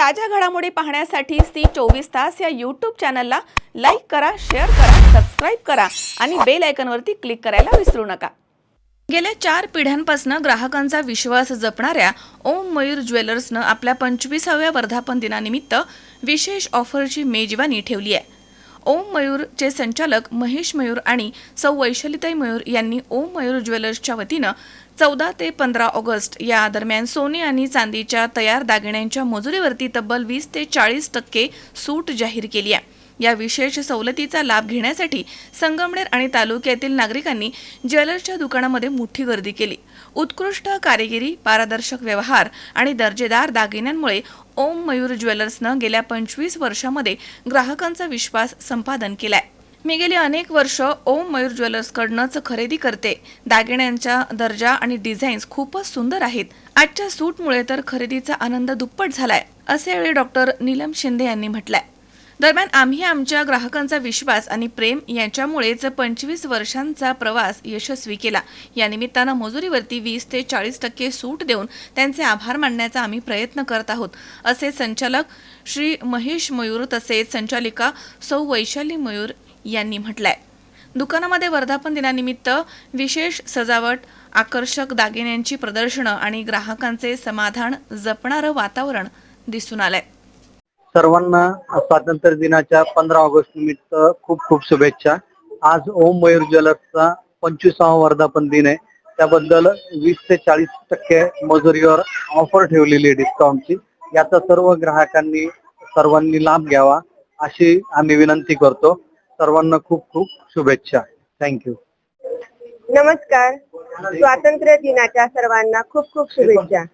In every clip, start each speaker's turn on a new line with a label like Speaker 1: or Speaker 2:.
Speaker 1: ताज्या घडामोडी पाहण्यासाठी सी चोवीस तास या यूट्यूब चॅनलला लाईक करा शेअर करा सबस्क्राईब करा आणि बेल आयकनवरती क्लिक करायला विसरू नका. गेल्या चार पिढ्यांपासून ग्राहकांचा विश्वास जपणाऱ्या ओम मयूर ज्वेलर्सनं आपल्या पंचवीसाव्या वर्धापन दिनानिमित्त विशेष ऑफरची मेजवानी ठेवली आहे. ओम मयूरचे संचालक महेश मयूर आणि सौ वैशलिताई मयूर यांनी ओम मयूर ज्वेलर्सच्या वतीनं चौदा ते पंधरा ऑगस्ट या दरम्यान सोने आणि चांदीच्या तयार दागिन्यांच्या मजुरीवरती तब्बल वीस ते चाळीस टक्के सूट जाहीर केली आहे. या विशेष सवलतीचा लाभ घेण्यासाठी संगमनेर आणि तालुक्यातील नागरिकांनी ज्वेलर्सच्या दुकानामध्ये मोठी गर्दी केली. उत्कृष्ट कारिगिरी पारदर्शक व्यवहार आणि दर्जेदार दागिन्यांमुळे ओम मयूर ज्वेलर्सनं गेल्या पंचवीस वर्षामध्ये ग्राहकांचा विश्वास संपादन केलाय. मी गेली अनेक वर्ष ओम मयूर ज्वेलर्सकडनंच खरेदी करते. दागिन्यांच्या दर्जा आणि डिझाईन्स खूपच सुंदर आहेत. आजच्या सूटमुळे तर खरेदीचा आनंद दुप्पट झालाय असे यावेळी डॉक्टर नीलम शिंदे यांनी म्हटलंय. दरम्यान आम्ही आमच्या ग्राहकांचा विश्वास आणि प्रेम यांच्यामुळेच पंचवीस वर्षांचा प्रवास यशस्वी केला. या निमित्तानं मजुरीवरती वीस ते चाळीस टक्के सूट देऊन त्यांचे आभार मानण्याचा आम्ही प्रयत्न करत आहोत. असे संचालक श्री महेश मयूर तसेच संचालिका सौ वैशाली मयूर यांनी म्हटलंय. दुकानामध्ये वर्धापन दिनानिमित्त विशेष सजावट आकर्षक दागिन्यांची प्रदर्शनं आणि ग्राहकांचे समाधान जपणारं वातावरण दिसून आलंय.
Speaker 2: सर्वांना स्वातंत्र्य दिनाच्या पंधरा ऑगस्ट निमित्त खूप खूप शुभेच्छा. आज ओम मयूर ज्वेलर्सचा पंचवीसावा वर्धापन दिन आहे. त्याबद्दल वीस ते चाळीस टक्के मजुरीवर ऑफर ठेवलेली आहे डिस्काउंटची. याचा सर्व ग्राहकांनी सर्वांनी लाभ घ्यावा अशी आम्ही विनंती करतो. सर्वांना खूप खूप शुभेच्छा. थँक्यू
Speaker 3: नमस्कार. स्वातंत्र्य दिनाच्या सर्वांना खूप खूप शुभेच्छा.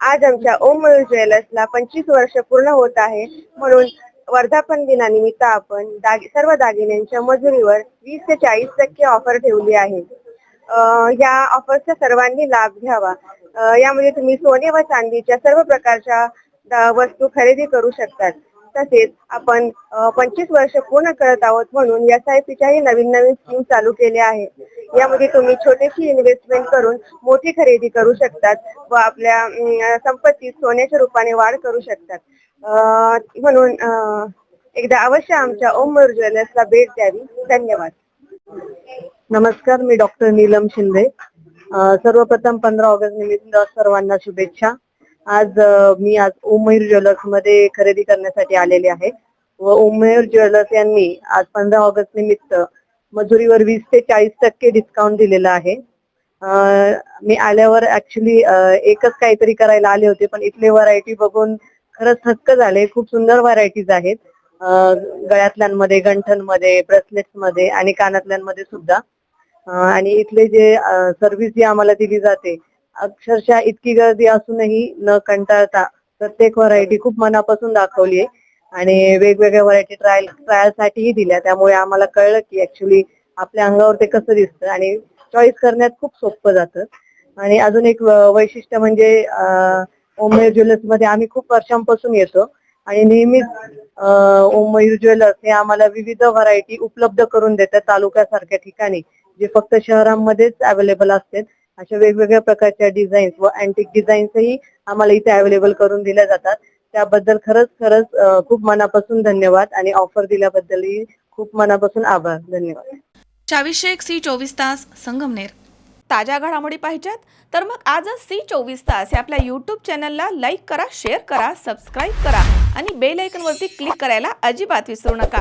Speaker 3: आज आमच्या ओम मयूर ज्वेलर्सला पंचवीस वर्ष पूर्ण होत आहे. म्हणून वर्धापन दिनानिमित्त आपण दाग सर्व दागिन्यांच्या मजुरीवर वीस ते चाळीस टक्के ऑफर ठेवली आहे. या ऑफरचा सर्वांनी लाभ घ्यावा. यामध्ये तुम्ही सोने व चांदीच्या सर्व प्रकारच्या वस्तू खरेदी करू शकतात. तसेच आपण पंचवीस वर्ष पूर्ण करत आहोत म्हणून एस आय पीच्याही नवीन नवीन स्कीम चालू केल्या आहेत. यामध्ये तुम्ही छोटीशी इन्व्हेस्टमेंट करून मोठी खरेदी करू शकतात व आपल्या संपत्तीत सोन्याच्या रूपाने वाढ करू शकतात. म्हणून एकदा अवश्य आमच्या ओम ज्वेलर्सला भेट द्यावी. धन्यवाद.
Speaker 2: नमस्कार मी डॉक्टर नीलम शिंदे. सर्वप्रथम पंधरा ऑगस्ट निमित्त सर्वांना शुभेच्छा. आज मी आज ओमयूर ज्वेलर्समध्ये खरेदी करण्यासाठी आलेले आहे. व ओमयूर ज्वेलर्स यांनी आज पंधरा ऑगस्ट निमित्त मजुरीवर वीस ते चाळीस टक्के डिस्काउंट दिलेला आहे. मी आल्यावर ऍक्च्युली एकच काहीतरी करायला आले होते पण इथले व्हरायटी बघून खरंच थक्क झाले. खूप सुंदर व्हरायटीज आहेत. गळ्यातल्यांमध्ये गंठनमध्ये ब्रेसलेट्समध्ये आणि कानातल्यांमध्ये सुद्धा. आणि इथले जे सर्व्हिस जी आम्हाला दिली जाते अक्षरशः इतकी गर्दी असूनही न कंटाळता प्रत्येक व्हरायटी खूप मनापासून दाखवली आहे. आणि वेगवेगळ्या व्हरायटी ट्रायल ट्रायल साठीही दिल्या. त्यामुळे आम्हाला कळलं की ऍक्च्युली आपल्या अंगावर ते कसं दिसतं. आणि चॉईस करण्यात खूप सोपं जातं. आणि अजून एक वैशिष्ट्य म्हणजे ओमयूर ज्वेलर्समध्ये आम्ही खूप वर्षांपासून येतो. आणि नेहमीच ओमयूर ओम मयूर ज्वेलर्स हे आम्हाला विविध व्हरायटी उपलब्ध करून देतात तालुक्यासारख्या ठिकाणी जे फक्त शहरांमध्येच अवेलेबल असतात. अशा वेगवेगळ्या प्रकारच्या डिझाईन्स व अँटिक डिझाईन्सही आम्हाला इथे अवेलेबल करून दिल्या जातात. त्याबद्दल खरंच खरंच खूप मनापासून धन्यवाद आणि ऑफर दिल्याबद्दलही खूप मनापासून आभार. धन्यवाद.
Speaker 1: चावीसशे सी चोवीस तास संगमनेर. ताज्या घडामोडी पाहिजेत? तर मग आजच सी चोवीस तास या आपल्या यूट्यूब चॅनलला लाईक करा शेअर करा सबस्क्राईब करा आणि बेल आयकॉनवरती क्लिक करायला अजिबात विसरू नका.